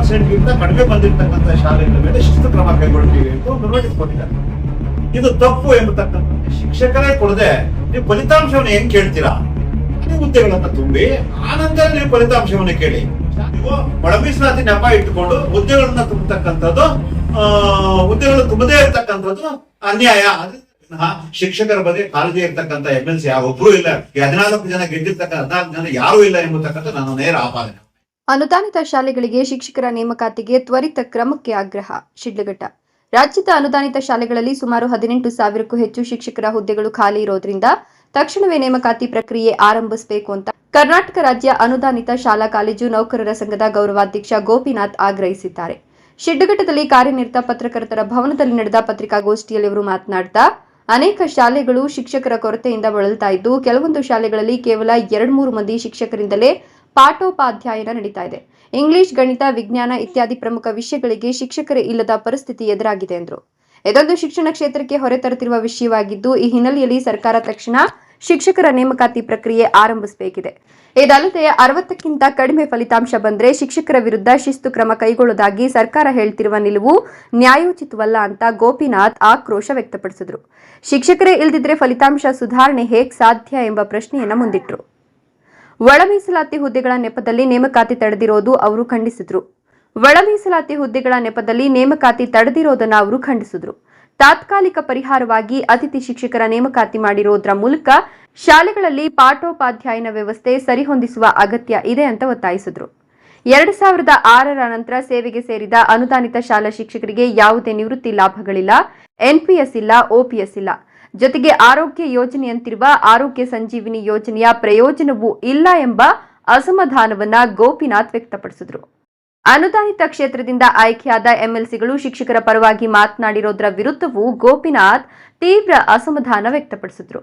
Percent ಗಿಂತ ಕಡಿಮೆ ಬಂದಿರತಕ್ಕಂಥ ಶಾಲೆಗಳ ಮೇಲೆ ಶಿಸ್ತು ಕ್ರಮ ಕೈಗೊಳ್ತೀವಿ ಅಂತ ಒಂದು ನೋಟಿಸ್ ಕೊಟ್ಟಿದ್ದಾರೆ. ಇದು ತಪ್ಪು ಎಂಬತಕ್ಕಂಥ ಶಿಕ್ಷಕರೇ ಕೊಡದೆ ನೀವು ಫಲಿತಾಂಶವನ್ನು ಹೆಂಗ್ ಕೇಳ್ತೀರಾ? ನೀವು ಹುದ್ದೆಗಳನ್ನ ತುಂಬಿ ಆನಂತರ ನೀವು ಫಲಿತಾಂಶವನ್ನು ಕೇಳಿ. ನೀವು ಒಳ ಮೀಸಲಾತಿ ನೆಪ ಇಟ್ಟುಕೊಂಡು ಹುದ್ದೆಗಳನ್ನ ತುಂಬತಕ್ಕಂಥದ್ದು ಆ, ಹುದ್ದೆಗಳು ತುಂಬದೇ ಇರತಕ್ಕಂಥದ್ದು ಅನ್ಯಾಯ. ಶಿಕ್ಷಕರ ಬಗ್ಗೆ ಕಾಳಜಿ ಇರ್ತಕ್ಕಂಥ ಎಂ ಎಲ್ ಸಿ ಯಾವೊಬ್ರು ಇಲ್ಲ. ಹದಿನಾಲ್ಕು ಜನ ಗೆದ್ದಿರ್ತಕ್ಕಂಥ ಹದಿನಾಲ್ಕು ಜನ ಯಾರು ಇಲ್ಲ ಎಂಬತಕ್ಕಂಥ ನನ್ನ ನೇರ ಆಪಾದನೆ. ಅನುದಾನಿತ ಶಾಲೆಗಳಿಗೆ ಶಿಕ್ಷಕರ ನೇಮಕಾತಿಗೆ ತ್ವರಿತ ಕ್ರಮಕ್ಕೆ ಆಗ್ರಹ, ಶಿಡ್ಲಘಟ್ಟ. ರಾಜ್ಯದ ಅನುದಾನಿತ ಶಾಲೆಗಳಲ್ಲಿ ಸುಮಾರು ಹದಿನೆಂಟು ಸಾವಿರಕ್ಕೂ ಹೆಚ್ಚು ಶಿಕ್ಷಕರ ಹುದ್ದೆಗಳು ಖಾಲಿ ಇರೋದ್ರಿಂದ ತಕ್ಷಣವೇ ನೇಮಕಾತಿ ಪ್ರಕ್ರಿಯೆ ಆರಂಭಿಸಬೇಕು ಅಂತ ಕರ್ನಾಟಕ ರಾಜ್ಯ ಅನುದಾನಿತ ಶಾಲಾ ಕಾಲೇಜು ನೌಕರರ ಸಂಘದ ಗೌರವಾಧ್ಯಕ್ಷ ಗೋಪಿನಾಥ್ ಆಗ್ರಹಿಸಿದ್ದಾರೆ. ಶಿಡ್ಡಘಟ್ಟದಲ್ಲಿ ಕಾರ್ಯನಿರತ ಪತ್ರಕರ್ತರ ಭವನದಲ್ಲಿ ನಡೆದ ಪತ್ರಿಕಾಗೋಷ್ಠಿಯಲ್ಲಿ ಅವರು ಮಾತನಾಡ್ತಾ, ಅನೇಕ ಶಾಲೆಗಳು ಶಿಕ್ಷಕರ ಕೊರತೆಯಿಂದ ಬಳಲ್ತಾ ಇದ್ದು, ಕೆಲವೊಂದು ಶಾಲೆಗಳಲ್ಲಿ ಕೇವಲ ಎರಡ್ ಮೂರು ಮಂದಿ ಶಿಕ್ಷಕರಿಂದಲೇ ಪಾಠೋಪಾಧ್ಯಾಯನ ನಡೀತಾ ಇದೆ. ಇಂಗ್ಲಿಷ್, ಗಣಿತ, ವಿಜ್ಞಾನ ಇತ್ಯಾದಿ ಪ್ರಮುಖ ವಿಷಯಗಳಿಗೆ ಶಿಕ್ಷಕರೇ ಇಲ್ಲದ ಪರಿಸ್ಥಿತಿ ಎದುರಾಗಿದೆ ಎಂದರು. ಇದೊಂದು ಶಿಕ್ಷಣ ಕ್ಷೇತ್ರಕ್ಕೆ ಹೊರೆ ತರುತ್ತಿರುವ ವಿಷಯವಾಗಿದ್ದು, ಈ ಹಿನ್ನೆಲೆಯಲ್ಲಿ ಸರ್ಕಾರ ತಕ್ಷಣ ಶಿಕ್ಷಕರ ನೇಮಕಾತಿ ಪ್ರಕ್ರಿಯೆ ಆರಂಭಿಸಬೇಕಿದೆ. ಇದಲ್ಲದೆ ಅರವತ್ತಕ್ಕಿಂತ ಕಡಿಮೆ ಫಲಿತಾಂಶ ಬಂದರೆ ಶಿಕ್ಷಕರ ವಿರುದ್ಧ ಶಿಸ್ತು ಕ್ರಮ ಕೈಗೊಳ್ಳುವುದಾಗಿ ಸರ್ಕಾರ ಹೇಳ್ತಿರುವ ನಿಲುವು ನ್ಯಾಯೋಚಿತವಲ್ಲ ಅಂತ ಗೋಪಿನಾಥ್ ಆಕ್ರೋಶ ವ್ಯಕ್ತಪಡಿಸಿದರು. ಶಿಕ್ಷಕರೇ ಇಲ್ದಿದ್ರೆ ಫಲಿತಾಂಶ ಸುಧಾರಣೆ ಹೇಗೆ ಸಾಧ್ಯ ಎಂಬ ಪ್ರಶ್ನೆಯನ್ನು ಮುಂದಿಟ್ಟರು ಒಳ ಮೀಸಲಾತಿ ಹುದ್ದೆಗಳ ನೆಪದಲ್ಲಿ ನೇಮಕಾತಿ ತಡೆದಿರೋದು ಅವರು ಖಂಡಿಸಿದ್ರು. ಒಳ ಮೀಸಲಾತಿ ಹುದ್ದೆಗಳ ನೆಪದಲ್ಲಿ ನೇಮಕಾತಿ ತಡೆದಿರೋದನ್ನ ಅವರು ಖಂಡಿಸಿದ್ರು. ತಾತ್ಕಾಲಿಕ ಪರಿಹಾರವಾಗಿ ಅತಿಥಿ ಶಿಕ್ಷಕರ ನೇಮಕಾತಿ ಮಾಡಿರೋದ್ರ ಮೂಲಕ ಶಾಲೆಗಳಲ್ಲಿ ಪಾಠೋಪಾಧ್ಯಾಯನ ವ್ಯವಸ್ಥೆ ಸರಿಹೊಂದಿಸುವ ಅಗತ್ಯ ಇದೆ ಅಂತ ಒತ್ತಾಯಿಸಿದ್ರು. ಎರಡು ಸಾವಿರದ ಆರರ ನಂತರ ಸೇವೆಗೆ ಸೇರಿದ ಅನುದಾನಿತ ಶಾಲಾ ಶಿಕ್ಷಕರಿಗೆ ಯಾವುದೇ ನಿವೃತ್ತಿ ಲಾಭಗಳಿಲ್ಲ, ಎನ್ಪಿಎಸ್ ಇಲ್ಲ ಓಪಿಎಸ್ ಇಲ್ಲ. ಜೊತೆಗೆ ಆರೋಗ್ಯ ಯೋಜನೆಯಂತಿರುವ ಆರೋಗ್ಯ ಸಂಜೀವಿನಿ ಯೋಜನೆಯ ಪ್ರಯೋಜನವೂ ಇಲ್ಲ ಎಂಬ ಅಸಮಾಧಾನವನ್ನ ಗೋಪಿನಾಥ್ ವ್ಯಕ್ತಪಡಿಸಿದ್ರು. ಅನುದಾನಿತ ಕ್ಷೇತ್ರದಿಂದ ಆಯ್ಕೆಯಾದ ಎಂಎಲ್ಸಿಗಳು ಶಿಕ್ಷಕರ ಪರವಾಗಿ ಮಾತನಾಡಿರೋದ್ರ ವಿರುದ್ಧವೂ ಗೋಪಿನಾಥ್ ತೀವ್ರ ಅಸಮಾಧಾನ ವ್ಯಕ್ತಪಡಿಸಿದ್ರು.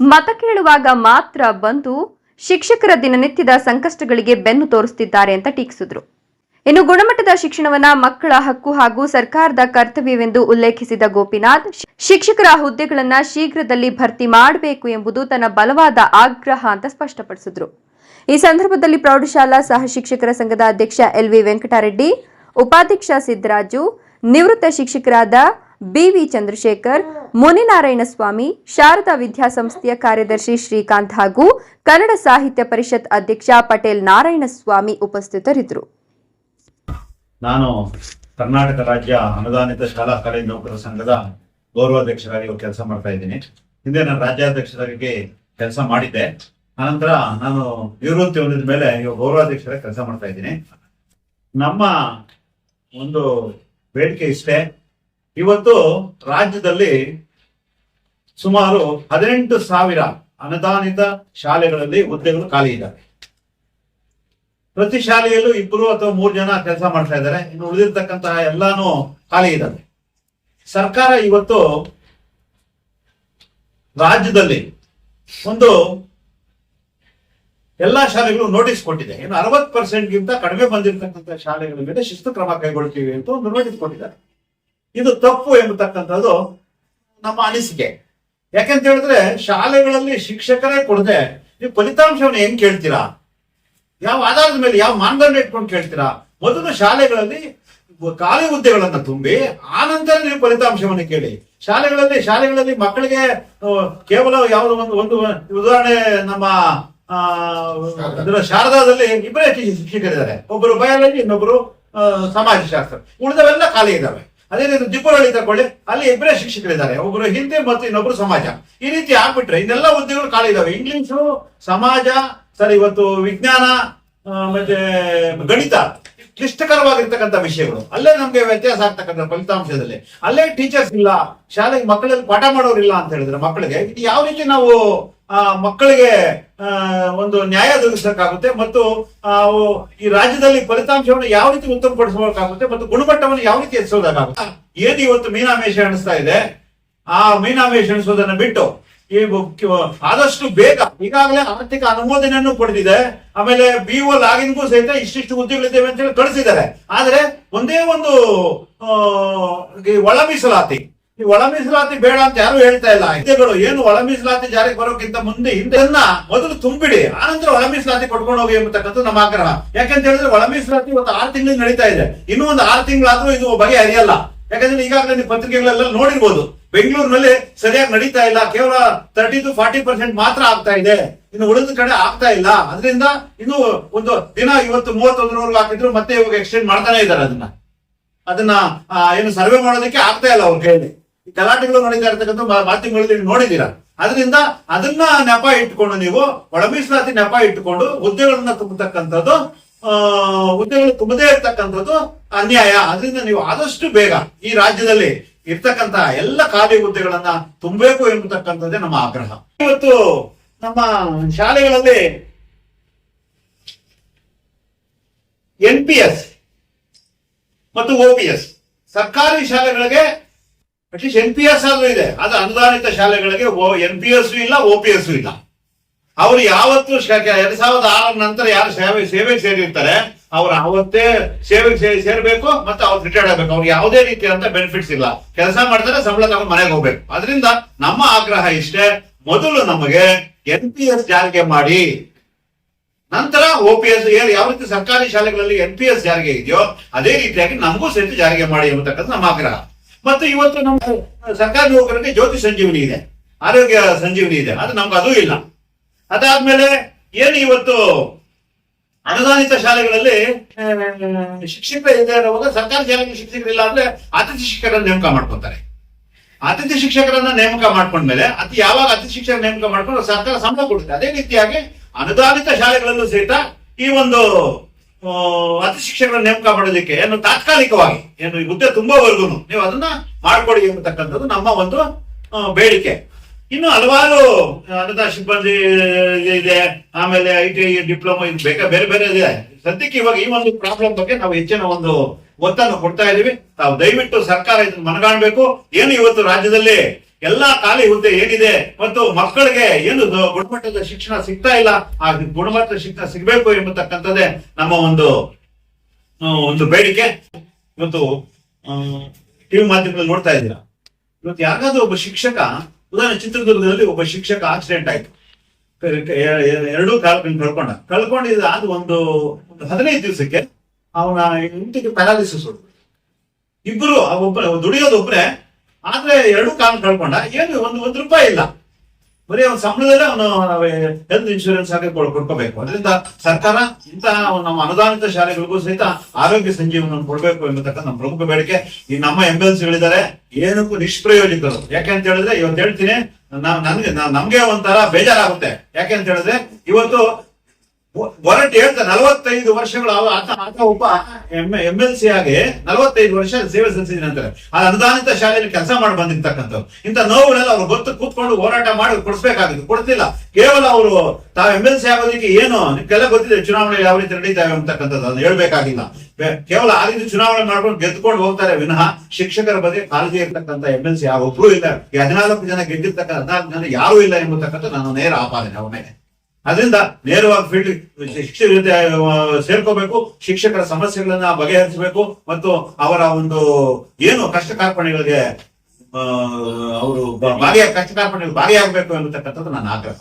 ಮತ ಕೇಳುವಾಗ ಮಾತ್ರ ಬಂದು ಶಿಕ್ಷಕರ ದಿನನಿತ್ಯದ ಸಂಕಷ್ಟಗಳಿಗೆ ಬೆನ್ನು ತೋರಿಸುತ್ತಿದ್ದಾರೆ ಅಂತ ಟೀಕಿಸಿದ್ರು. ಇನ್ನು ಗುಣಮಟ್ಟದ ಶಿಕ್ಷಣವನ್ನ ಮಕ್ಕಳ ಹಕ್ಕು ಹಾಗೂ ಸರ್ಕಾರದ ಕರ್ತವ್ಯವೆಂದು ಉಲ್ಲೇಖಿಸಿದ ಗೋಪಿನಾಥ್ ಶಿಕ್ಷಕರ ಹುದ್ದೆಗಳನ್ನ ಶೀಘ್ರದಲ್ಲಿ ಭರ್ತಿ ಮಾಡಬೇಕು ಎಂಬುದು ತನ್ನ ಬಲವಾದ ಆಗ್ರಹ ಅಂತ ಸ್ಪಷ್ಟಪಡಿಸಿದ್ರು. ಈ ಸಂದರ್ಭದಲ್ಲಿ ಪ್ರೌಢಶಾಲಾ ಸಹ ಶಿಕ್ಷಕರ ಸಂಘದ ಅಧ್ಯಕ್ಷ ಎಲ್ ವಿ ವೆಂಕಟರೆಡ್ಡಿ, ಉಪಾಧ್ಯಕ್ಷ ಸಿದ್ದರಾಜು, ನಿವೃತ್ತ ಶಿಕ್ಷಕರಾದ ಬಿವಿ ಚಂದ್ರಶೇಖರ್ ಮುನಿನಾರಾಯಣ ಸ್ವಾಮಿ ಶಾರದಾ ವಿದ್ಯಾಸಂಸ್ಥೆಯ ಕಾರ್ಯದರ್ಶಿ ಶ್ರೀಕಾಂತ್ ಹಾಗೂ ಕನ್ನಡ ಸಾಹಿತ್ಯ ಪರಿಷತ್ ಅಧ್ಯಕ್ಷ ಪಟೇಲ್ ನಾರಾಯಣಸ್ವಾಮಿ ಉಪಸ್ಥಿತರಿದ್ದರು. ನಾನು ಕರ್ನಾಟಕ ರಾಜ್ಯ ಅನುದಾನಿತ ಶಾಲಾ ಕಾಲೇಜು ನೌಕರರ ಸಂಘದ ಗೌರವಾಧ್ಯಕ್ಷರಾಗಿ ಕೆಲಸ ಮಾಡ್ತಾ ಇದ್ದೀನಿ. ಹಿಂದೆ ನಾನು ರಾಜ್ಯಾಧ್ಯಕ್ಷರಾಗಿ ಕೆಲಸ ಮಾಡಿದ್ದೆ. ಆನಂತರ ನಾನು ನಿವೃತ್ತಿ ಹೊಂದಿದ ಮೇಲೆ ಇವಾಗ ಗೌರವಾಧ್ಯಕ್ಷರಾಗಿ ಕೆಲಸ ಮಾಡ್ತಾ ಇದ್ದೀನಿ. ನಮ್ಮ ಒಂದು ಬೇಡಿಕೆ ಇಷ್ಟೇ. ಇವತ್ತು ರಾಜ್ಯದಲ್ಲಿ ಸುಮಾರು ಹದಿನೆಂಟು ಸಾವಿರ ಅನುದಾನಿತ ಶಾಲೆಗಳಲ್ಲಿ ಹುದ್ದೆಗಳು ಖಾಲಿ ಇದ್ದಾವೆ. ಪ್ರತಿ ಶಾಲೆಯಲ್ಲೂ ಇಬ್ಬರು ಅಥವಾ ಮೂರು ಜನ ಕೆಲಸ ಮಾಡ್ತಾ ಇದ್ದಾರೆ. ಇನ್ನು ಉಳಿದಿರ್ತಕ್ಕಂತಹ ಎಲ್ಲಾನು ಖಾಲಿ ಇದ್ದಾವೆ ಸರ್ಕಾರ ಇವತ್ತು ರಾಜ್ಯದಲ್ಲಿ ಒಂದು ಎಲ್ಲಾ ಶಾಲೆಗಳು ನೋಟಿಸ್ ಕೊಟ್ಟಿದೆ. ಇನ್ನು ಅರವತ್ ಪರ್ಸೆಂಟ್ಗಿಂತ ಕಡಿಮೆ ಬಂದಿರತಕ್ಕಂಥ ಶಾಲೆಗಳ ಮೇಲೆ ಶಿಸ್ತು ಕ್ರಮ ಕೈಗೊಳ್ತೀವಿ ಅಂತ ಒಂದು ನೋಟಿಸ್ ಕೊಟ್ಟಿದ್ದಾರೆ. ಇದು ತಪ್ಪು ಎಂಬತಕ್ಕಂಥದ್ದು ನಮ್ಮ ಅನಿಸಿಕೆ. ಯಾಕೆಂತ ಹೇಳಿದ್ರೆ ಶಾಲೆಗಳಲ್ಲಿ ಶಿಕ್ಷಕರೇ ಕೊಡದೆ ನೀವು ಫಲಿತಾಂಶವನ್ನು ಹೆಂಗ್ ಕೇಳ್ತೀರಾ? ಯಾವ ಆಧಾರದ ಮೇಲೆ ಯಾವ ಮಾನದಂಡ ಇಟ್ಕೊಂಡು ಕೇಳ್ತೀರಾ? ಮೊದಲು ಶಾಲೆಗಳಲ್ಲಿ ಖಾಲಿ ಹುದ್ದೆಗಳನ್ನ ತುಂಬಿ ಆನಂತರ ನೀವು ಫಲಿತಾಂಶವನ್ನು ಕೇಳಿ. ಶಾಲೆಗಳಲ್ಲಿ ಶಾಲೆಗಳಲ್ಲಿ ಮಕ್ಕಳಿಗೆ ಕೇವಲ ಯಾವುದೋ ಒಂದು ಒಂದು ಉದಾಹರಣೆ ನಮ್ಮ ಶಾರದಾದಲ್ಲಿ ಇಬ್ಬರೇ ಶಿಕ್ಷಕರಿದ್ದಾರೆ. ಒಬ್ಬರು ಬಯಾಲಜಿ ಇನ್ನೊಬ್ಬರು ಸಮಾಜ ಸಮಾಜಶಾಸ್ತ್ರ. ಉಳಿದವೆಲ್ಲ ಖಾಲಿ ಇದ್ದಾವೆ ಅದೇ ರೀತಿ ದಿಬ್ಬರಳ್ಳಿ ತಕೊಳ್ಳಿ, ಅಲ್ಲಿ ಇಬ್ಬರೇ ಶಿಕ್ಷಕರಿದ್ದಾರೆ. ಒಬ್ಬರು ಹಿಂದಿ ಮತ್ತು ಇನ್ನೊಬ್ರು ಸಮಾಜ. ಈ ರೀತಿ ಆಗ್ಬಿಟ್ರೆ ಇನ್ನೆಲ್ಲ ಹುದ್ದೆಗಳು ಖಾಲಿ ಇದಾವೆ. ಇಂಗ್ಲಿಷು, ಸಮಾಜ, ಸರಿ, ಇವತ್ತು ವಿಜ್ಞಾನ ಮತ್ತೆ ಗಣಿತ, ಕ್ಲಿಷ್ಟಕರವಾಗಿರ್ತಕ್ಕಂಥ ವಿಷಯಗಳು. ಅಲ್ಲೇ ನಮ್ಗೆ ವ್ಯತ್ಯಾಸ ಆಗ್ತಕ್ಕಂಥ ಫಲಿತಾಂಶದಲ್ಲಿ. ಅಲ್ಲೇ ಟೀಚರ್ಸ್ ಇಲ್ಲ, ಶಾಲೆಗೆ ಮಕ್ಕಳಲ್ಲಿ ಪಾಠ ಮಾಡೋರಿಲ್ಲ ಅಂತ ಹೇಳಿದ್ರೆ ಮಕ್ಕಳಿಗೆ, ಇದು ಯಾವ ರೀತಿ ನಾವು, ಆ, ಮಕ್ಕಳಿಗೆ ಒಂದು ನ್ಯಾಯ ಒದಗಿಸಬೇಕಾಗುತ್ತೆ ಮತ್ತು ಈ ರಾಜ್ಯದಲ್ಲಿ ಫಲಿತಾಂಶವನ್ನು ಯಾವ ರೀತಿ ಉತ್ತಮಪಡಿಸಬೇಕಾಗುತ್ತೆ ಮತ್ತು ಗುಣಮಟ್ಟವನ್ನು ಯಾವ ರೀತಿ ಹೆಚ್ಚಿಸೋದಾಗುತ್ತೆ ಏನು ಇವತ್ತು ಮೀನಾಮೇಷ ಎಣಿಸ್ತಾ ಇದೆ. ಆ ಮೀನಾಮೇಷ ಎಣಿಸೋದನ್ನ ಬಿಟ್ಟು ಆದಷ್ಟು ಬೇಗ ಈಗಾಗಲೇ ಆರ್ಥಿಕ ಅನುಮೋದನೆಯನ್ನು ಪಡೆದಿದೆ. ಆಮೇಲೆ ಬಿ ಒ ಲಾಗಿನ್ಗೂ ಸಹಿತ ಇಷ್ಟಿಷ್ಟು ಹುದ್ದೆಗಳಿದ್ದೇವೆ ಅಂತ ಹೇಳಿ ಕಳಿಸಿದ್ದಾರೆ. ಆದ್ರೆ ಒಂದೇ ಒಂದು ಒಳ ಮೀಸಲಾತಿ. ಒಳ ಮೀಸಲಾತಿ ಬೇಡ ಅಂತ ಯಾರು ಹೇಳ್ತಾ ಇಲ್ಲ. ಹುದ್ದೆಗಳು ಏನು ಒಳ ಮೀಸಲಾತಿ ಜಾರಿಗೆ ಬರೋಕ್ಕಿಂತ ಮುಂದೆ ಹಿಂದೆನ್ನ ಮೊದಲು ತುಂಬಿಡಿ. ಆನಂತರ ಒಳ ಮೀಸಲಾತಿ ಕೊಟ್ಕೊಂಡು ಹೋಗಿ ಎಂಬತಕ್ಕಂಥ ನಮ್ಮ ಆಗ್ರಹ. ಯಾಕೆಂತ ಹೇಳಿದ್ರೆ ಒಳ ಮೀಸಲಾತಿ ಇವತ್ತು ಆರು ತಿಂಗಳು ನಡೀತಾ ಇದೆ. ಇನ್ನೂ ಒಂದು ಆರು ತಿಂಗಳಾದ್ರೂ ಇದು ಬಗೆಹರಿಯಲ್ಲ. ಯಾಕಂದ್ರೆ ಈಗಾಗಲೇ ನೀವು ಪತ್ರಿಕೆಗಳೆಲ್ಲ ನೋಡಿರ್ಬೋದು. ಬೆಂಗಳೂರಿನಲ್ಲಿ ಸರಿಯಾಗಿ ನಡೀತಾ ಇಲ್ಲ. ಕೇವಲ ತರ್ಟಿ ಟು ಫಾರ್ಟಿ ಪರ್ಸೆಂಟ್ ಮಾತ್ರ ಆಗ್ತಾ ಇದೆ. ಇನ್ನು ಉಳಿದ ಕಡೆ ಆಗ್ತಾ ಇಲ್ಲ. ಅದರಿಂದ ಇನ್ನು ಒಂದು ದಿನ, ಇವತ್ತು ಮೂವತ್ತೊಂದರವರೆಗೂ ಹಾಕಿದ್ರು ಮತ್ತೆ ಇವಾಗ ಎಕ್ಸ್ಟೆಂಡ್ ಮಾಡ್ತಾನೆ ಇದ್ದಾರೆ ಅದನ್ನ. ಅದನ್ನ ಏನು ಸರ್ವೆ ಮಾಡೋದಕ್ಕೆ ಆಗ್ತಾ ಇಲ್ಲ ಅವ್ರ ಕೈಯಲ್ಲಿ. ಗಲಾಟೆಗಳು ನಡೀತಾ ಇರ್ತಕ್ಕಂಥ ಮಾಧ್ಯಮಗಳಲ್ಲಿ ನೋಡಿದ್ದೀರಾ? ಅದರಿಂದ ಅದನ್ನ ನೆಪ ಇಟ್ಕೊಂಡು ನೀವು ಒಳಮೀಸಲಾತಿ ನೆಪ ಇಟ್ಟುಕೊಂಡು ಹುದ್ದೆಗಳನ್ನ ತುಂಬತಕ್ಕಂಥದ್ದು ಹುದ್ದೆಗಳು ತುಂಬದೇ ಇರ್ತಕ್ಕಂಥದ್ದು ಅನ್ಯಾಯ. ಅದರಿಂದ ನೀವು ಆದಷ್ಟು ಬೇಗ ಈ ರಾಜ್ಯದಲ್ಲಿ ಇರ್ತಕ್ಕಂತ ಎಲ್ಲ ಖಾಲಿ ಹುದ್ದೆಗಳನ್ನ ತುಂಬಬೇಕು ಎಂಬತಕ್ಕಂಥದ್ದೇ ನಮ್ಮ ಆಗ್ರಹ. ಇವತ್ತು ನಮ್ಮ ಶಾಲೆಗಳಲ್ಲಿ ಎನ್ ಪಿ ಎಸ್ ಮತ್ತು ಒ ಪಿ ಎಸ್ ಸರ್ಕಾರಿ ಶಾಲೆಗಳಿಗೆ ಅಟ್ಲೀಸ್ಟ್ ಎನ್ ಪಿ ಎಸ್ ಆದ್ರೂ ಇದೆ. ಅದು ಅನುದಾನಿತ ಶಾಲೆಗಳಿಗೆ ಎನ್ ಪಿ ಎಸ್ ಇಲ್ಲ ಒ ಪಿ ಎಸ್ ಇಲ್ಲ. ಅವರು ಯಾವತ್ತು ಎರಡ್ ಸಾವಿರದ ಆರರ ನಂತರ ಯಾರು ಸೇವೆ ಸೇವೆಗೆ ಸೇರಿರ್ತಾರೆ, ಅವ್ರು ಅವತ್ತೇ ಸೇವೆಗೆ ಸೇ- ಸೇರ್ಬೇಕು ಮತ್ತೆ ಅವ್ರು ರಿಟೈರ್ಡ್ ಆಗ್ಬೇಕು. ಅವ್ರಿಗೆ ಯಾವುದೇ ರೀತಿಯಾದಂತ ಬೆನಿಫಿಟ್ಸ್ ಇಲ್ಲ. ಕೆಲಸ ಮಾಡಿದ್ರೆ ಸಂಬಳ ತಗೊಂಡು ಮನೆಗೆ ಹೋಗ್ಬೇಕು. ಅದರಿಂದ ನಮ್ಮ ಆಗ್ರಹ ಇಷ್ಟೇ. ಮೊದಲು ನಮಗೆ ಎನ್ ಪಿ ಎಸ್ ಜಾರಿಗೆ ಮಾಡಿ, ನಂತರ ಒ ಪಿ ಎಸ್ ಯಾವ ರೀತಿ ಸರ್ಕಾರಿ ಶಾಲೆಗಳಲ್ಲಿ ಎನ್ ಪಿ ಎಸ್ ಜಾರಿಗೆ ಇದೆಯೋ, ಅದೇ ರೀತಿಯಾಗಿ ನಮಗೂ ಸಹಿತ ಜಾರಿಗೆ ಮಾಡಿ ಎಂಬತಕ್ಕಂಥ ನಮ್ಮ ಆಗ್ರಹ. ಮತ್ತು ಇವತ್ತು ನಮ್ಮ ಸರ್ಕಾರಿ ನೌಕರರಿಗೆ ಜ್ಯೋತಿ ಸಂಜೀವನಿ ಇದೆ. ಆರೋಗ್ಯ ಸಂಜೀವನಿ ಇದೆ. ಅದು ನಮ್ಗೆ ಅದು ಇಲ್ಲ. ಅದಾದ್ಮೇಲೆ ಏನು ಇವತ್ತು ಅನುದಾನಿತ ಶಾಲೆಗಳಲ್ಲಿ ಶಿಕ್ಷಕ ಇದೆ ಇರುವಾಗ ಸರ್ಕಾರಿ ಶಾಲೆಗೆ ಶಿಕ್ಷಕರಿಲ್ಲ ಅಂದ್ರೆ ಅತಿಥಿ ಶಿಕ್ಷಕರನ್ನ ನೇಮಕ ಮಾಡ್ಕೊತಾರೆ. ಅತಿಥಿ ಶಿಕ್ಷಕರನ್ನ ನೇಮಕ ಮಾಡ್ಕೊಂಡ್ಮೇಲೆ ಅತಿ ಯಾವಾಗ ಅತಿಥಿ ಶಿಕ್ಷಕರ ನೇಮಕ ಮಾಡ್ಕೊಂಡು ಸರ್ಕಾರ ಸಂಬಳ ಕೊಡುತ್ತೆ. ಅದೇ ರೀತಿಯಾಗಿ ಅನುದಾನಿತ ಶಾಲೆಗಳಲ್ಲೂ ಸಹಿತ ಈ ಒಂದು ಆ, ಅತಿಥಿ ಶಿಕ್ಷಕರನ್ನ ನೇಮಕ ಮಾಡೋದಕ್ಕೆ ಏನು ತಾತ್ಕಾಲಿಕವಾಗಿ ಏನು ಈ ಹುದ್ದೆ ತುಂಬಾವರೆಗೂ ನೀವು ಅದನ್ನ ಮಾಡ್ಕೊಡಿ ಎಂಬತಕ್ಕಂಥದ್ದು ನಮ್ಮ ಒಂದು ಬೇಡಿಕೆ. ಇನ್ನು ಹಲವಾರು ಅನುದಾನ ಸಿಬ್ಬಂದಿ ಇದೆ. ಆಮೇಲೆ ಐ ಟಿ ಡಿಪ್ಲೊಮಾ, ಇದು ಬೇಕಾ, ಬೇರೆ ಬೇರೆ ಇದೆ. ಸದ್ಯಕ್ಕೆ ಇವಾಗ ಈ ಒಂದು ಪ್ರಾಬ್ಲಮ್ ಬಗ್ಗೆ ನಾವು ಹೆಚ್ಚಿನ ಒಂದು ಒತ್ತನ್ನು ಕೊಡ್ತಾ ಇದೀವಿ. ತಾವು ದಯವಿಟ್ಟು ಸರ್ಕಾರ ಇದನ್ನು ಮನಗಾಣಬೇಕು. ಏನು ಇವತ್ತು ರಾಜ್ಯದಲ್ಲಿ ಎಲ್ಲಾ ಖಾಲಿ ಹುದ್ದೆ ಏನಿದೆ ಮತ್ತು ಮಕ್ಕಳಿಗೆ ಏನು ಗುಣಮಟ್ಟದ ಶಿಕ್ಷಣ ಸಿಗ್ತಾ ಇಲ್ಲ, ಆ ಗುಣಮಟ್ಟದ ಶಿಕ್ಷಣ ಸಿಗಬೇಕು ಎಂಬತಕ್ಕಂಥದ್ದೇ ನಮ್ಮ ಒಂದು ಒಂದು ಬೇಡಿಕೆ. ಇವತ್ತು ಟಿವಿ ಮಾಧ್ಯಮದಲ್ಲಿ ನೋಡ್ತಾ ಇದ್ದೀರಾ? ಇವತ್ತು ಯಾರಾದ್ರೂ ಒಬ್ಬ ಶಿಕ್ಷಕ ಉದಾಹರಣೆ ಚಿತ್ರದುರ್ಗದಲ್ಲಿ ಒಬ್ಬ ಶಿಕ್ಷಕ ಆಕ್ಸಿಡೆಂಟ್ ಆಯ್ತು. ಎರಡೂ ಕಾಲು ಕಳ್ಕೊಂಡ. ಕಳ್ಕೊಂಡಿದ್ದ ಆದ ಒಂದು ಹದಿನೈದು ದಿವಸಕ್ಕೆ ಅವನ ಇಂಟಿಗೆ ಪ್ಯಾರಾಲಿಸಿಸ್ ಇಬ್ಬರು ಒಬ್ಬ ದುಡಿಯೋದು ಒಬ್ರೆ ಆದ್ರೆ ಎರಡು ಕಾಲು ಕಳ್ಕೊಂಡ. ಏನು, ಒಂದು ಒಂದು ರೂಪಾಯಿ ಇಲ್ಲ. ಬರೀ ಅವ್ನ ಸಂಬಳದಲ್ಲೇ ಅವನು ಹೆಲ್ತ್ ಇನ್ಶೂರೆನ್ಸ್ ಆಗಿ ಕೊಡ್ಕೊಬೇಕು. ಅದರಿಂದ ಸರ್ಕಾರ ಇಂತಹ ನಮ್ಮ ಅನುದಾನಿತ ಶಾಲೆಗಳಿಗೂ ಸಹಿತ ಆರೋಗ್ಯ ಸಂಜೀವನ ಕೊಡಬೇಕು ಎಂಬತಕ್ಕಂಥ ನಮ್ಮ ಪ್ರಮುಖ ಬೇಡಿಕೆ. ಈ ನಮ್ಮ ಎಂ ಎಲ್ ಏನಕ್ಕೂ ನಿಷ್ಪ್ರಯೋಜಿತರು ಯಾಕೆ ಅಂತ ಹೇಳಿದ್ರೆ ಇವತ್ತು ಹೇಳ್ತೀನಿ ನನ್ಗೆ ನಮ್ಗೆ ಒಂಥರ ಬೇಜಾರಾಗುತ್ತೆ. ಯಾಕೆ ಅಂತ ಹೇಳಿದ್ರೆ ಇವತ್ತು ಹೊರಟು ಹೇಳ್ತಾ ನಲವತ್ತೈದು ವರ್ಷಗಳು ಆತ ಆತ ಒಬ್ಬ ಎಂ ಎಲ್ ಸಿ ಆಗಿ ನಲವತ್ತೈದು ವರ್ಷ ಸೇವೆ ಸಲ್ಲಿಸಿದ್ದೀನಿ ಅಂತಾರೆ ಆ ಅನುದಾನಿತ ಶಾಲೆಯಲ್ಲಿ ಕೆಲಸ ಮಾಡಿ ಬಂದಿರ್ತಕ್ಕಂಥವ್ರು. ಇಂಥ ನೋವುಗಳೆಲ್ಲ ಅವ್ರು ಗೊತ್ತು ಕೂತ್ಕೊಂಡು ಹೋರಾಟ ಮಾಡಿ ಕೊಡಿಸ್ಬೇಕಾಗಿತ್ತು. ಕೊಡ್ತಿಲ್ಲ. ಕೇವಲ ಅವರು ತಾವು ಎಂ ಎಲ್ ಸಿ ಆಗೋದಕ್ಕೆ ಏನು ನಿಮ್ಗೆಲ್ಲ ಗೊತ್ತಿದೆ ಚುನಾವಣೆ ಯಾವ ರೀತಿ ನಡೀತಾವೆ ಅಂತಕ್ಕಂಥದ್ದು ಅದನ್ನ ಹೇಳ್ಬೇಕಾಗಿಲ್ಲ. ಕೇವಲ ಆ ರೀತಿ ಚುನಾವಣೆ ಮಾಡ್ಕೊಂಡು ಗೆದ್ಕೊಂಡು ಹೋಗ್ತಾರೆ ವಿನಃ ಶಿಕ್ಷಕರ ಬಗ್ಗೆ ಕಾಳಜಿ ಇರ್ತಕ್ಕಂಥ ಎಂ ಎಲ್ ಸಿ ಯಾವೊಬ್ರು ಇಲ್ಲ ಹದಿನಾಲ್ಕು ಜನ ಗೆದ್ದಿರ್ತಕ್ಕಂಥ ಹದಿನಾಲ್ಕು ಜನ ಯಾರು ಇಲ್ಲ ಎಂಬತಕ್ಕಂಥ ನಾನು ನೇರ ಆಪಾದನೆ, ಅವರ ಅದರಿಂದ ನೇರವಾಗಿ ಫೀಲ್ಡ್ ಶಿಕ್ಷಕರ ಜೊತೆ ಸೇರ್ಕೋಬೇಕು, ಶಿಕ್ಷಕರ ಸಮಸ್ಯೆಗಳನ್ನ ಬಗೆಹರಿಸಬೇಕು ಮತ್ತು ಅವರ ಒಂದು ಏನು ಕಷ್ಟ ಕಾರ್ಪಣೆಗಳಿಗೆ ಅವರು ಭಾಗಿಯ ಕಷ್ಟ ಕಾರ್ಪಣೆಗಳು ಭಾಗಿಯಾಗಬೇಕು ಎನ್ನುತಕ್ಕಂಥದ್ದು ನನ್ನ ಆಗ್ರಹ.